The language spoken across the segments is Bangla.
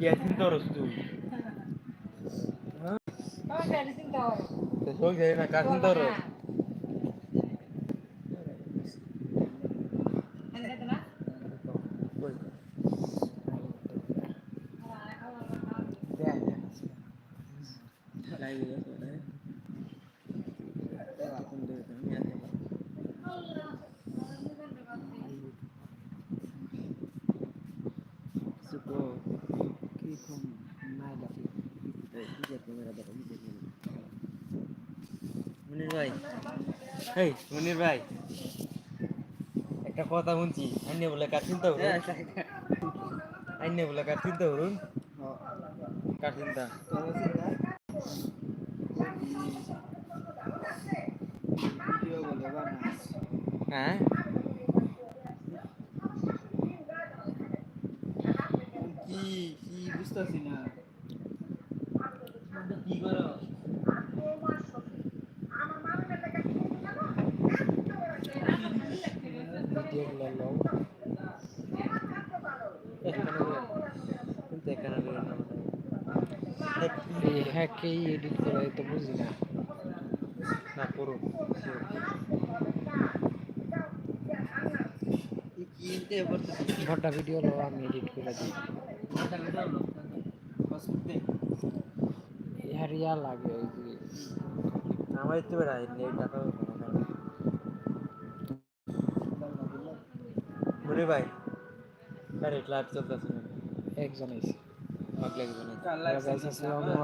yatim doğrusu. Çok değil mi? Kasım doğru. Supo. Harus. Ada kata lah? মনির ভাই। এই মনির ভাই। একটা কথা শুনছি। আইনে বলে কার চিন্তা করুন? আইনে বলে কার চিন্তা করুন? কার চিন্তা? হ্যাঁ? কি কি বুঝতেছি না কি করো হ্যাকেই এডিট করা তো বুঝি না না করুন কি ঘটা ভিডিও লো আমি এডিট করে দিই ইয়া লাগে ওই যে। আমার ইচ্ছে বেড়া নেট টাকা মনির ভাই আরে ক্লাস চলতেছে না একজন এসে।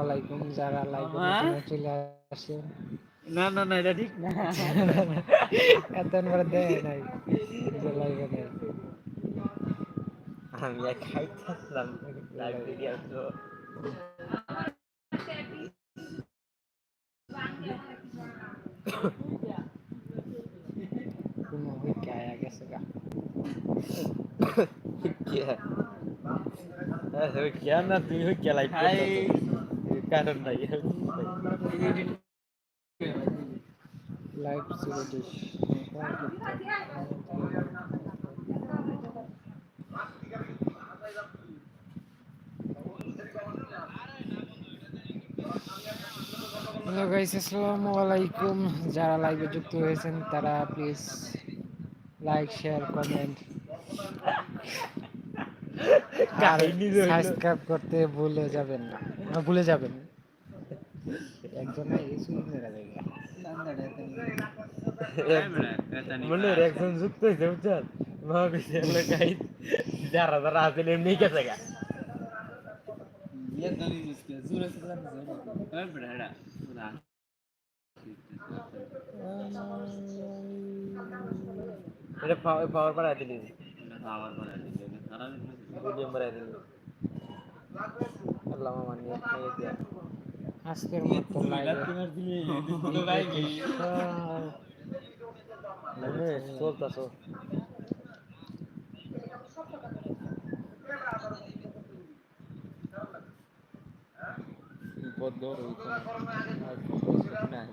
আলাইকুম যারা? চলে আসেন। না না না এটা ঠিক না। এত বড় দেয় নাই নেই আমি এক খাইতেছিলাম লাইভ ভিডিও তো কোনো হইকে আয়া গেছে গা क्या अरे क्या ना तुम हो क्या लाइक हाय कारण नहीं है লাইভ ছিল হ্যালো গাইস আসসালামু আলাইকুম। যারা লাইভে যুক্ত হয়েছেন তারা please like share comment subscribe করতে ভুলে যাবেন না। ভুলে যাবেন। একজন একজন যুক্ত যারা এটা পাওয়ার পর আদি দিলি। পাওয়ার পর আদি দিলি। সারা বুঝিয়ে পর আল্লাহ আর নাই।